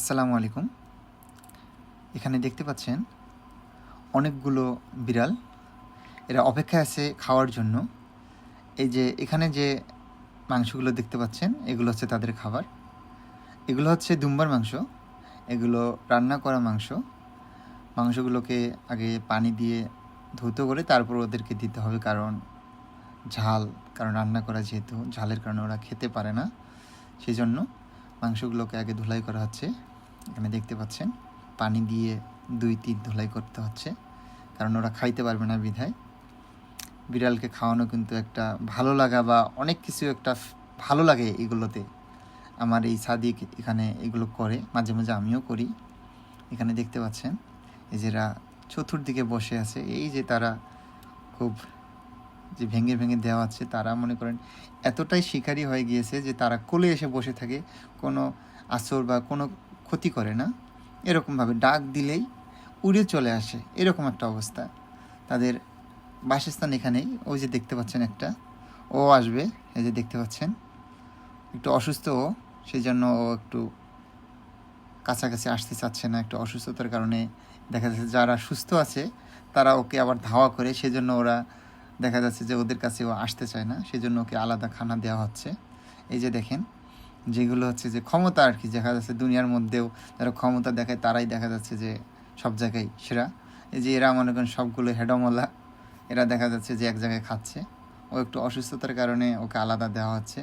আসসালামু আলাইকুম। এখানে দেখতে পাচ্ছেন অনেকগুলো বিড়াল। এরা অপেক্ষায় আছে খাওয়ার জন্য। এই যে এখানে যে মাংসগুলো দেখতে পাচ্ছেন, এগুলো হচ্ছে তাদের খাবার। এগুলো হচ্ছে দুম্বার মাংস। এগুলো রান্না করা মাংস। মাংসগুলোকে আগে পানি দিয়ে ধৌত করে তারপর ওদেরকে দিতে হবে কারণ ঝাল, কারণ রান্না করা যেহেতু ঝালের কারণে ওরা খেতে পারে না। সেই জন্য মাংসগুলোকে আগে ধুলাই করা হচ্ছে। এখানে দেখতে পাচ্ছেন, পানি দিয়ে দুই তিন ধুলাই করতে হচ্ছে, কারণ ওরা খাইতে পারবে না বিধায়। বিড়ালকে খাওয়ানো কিন্তু একটা ভালো লাগা বা অনেক কিছু একটা ভালো লাগে এগুলোতে। আমার এই সাদিক এখানে এগুলো করে, মাঝে মাঝে আমিও করি। এখানে দেখতে পাচ্ছেন, এই যে এরা চতুর্দিকে বসে আছে, এই যে তারা খুব যে ভেঙে ভেঙে দেওয়া আছে, তারা মনে করেন এতটাই শিকারী হয়ে গিয়েছে যে তারা কোলে এসে বসে থাকে। কোনো আসর বা কোনো ক্ষতি করে না। এরকমভাবে ডাক দিলেই উড়ে চলে আসে। এরকম একটা অবস্থা। তাদের বাসস্থান এখানেই। ওই যে দেখতে পাচ্ছেন একটা। ও আসবে। এই যে দেখতে পাচ্ছেন। একটু অসুস্থ ও। সেই জন্য ও একটু কাছাকাছি আসতে চাচ্ছে না। একটু অসুস্থতার কারণে দেখা যাচ্ছে যারা সুস্থ আছে, তারা ওকে আবার ধাওয়া করে। সেজন্য ওরা দেখা যাচ্ছে যে ওদের কাছে ও আসতে চায় না। সেজন্য ওকে আলাদা খানা দেওয়া হচ্ছে। এই যে দেখেন। যেগুলো হচ্ছে যে ক্ষমতা আর কি, দেখা যাচ্ছে দুনিয়ার মধ্যেও যারা ক্ষমতা দেখায় তারাই দেখা যাচ্ছে যে সব জায়গায় সেরা। এই যে এরা মনে করেন সবগুলো হেডমলা, এরা দেখা যাচ্ছে যে এক জায়গায় খাচ্ছে। ও একটু অসুস্থতার কারণে ওকে আলাদা দেওয়া হচ্ছে।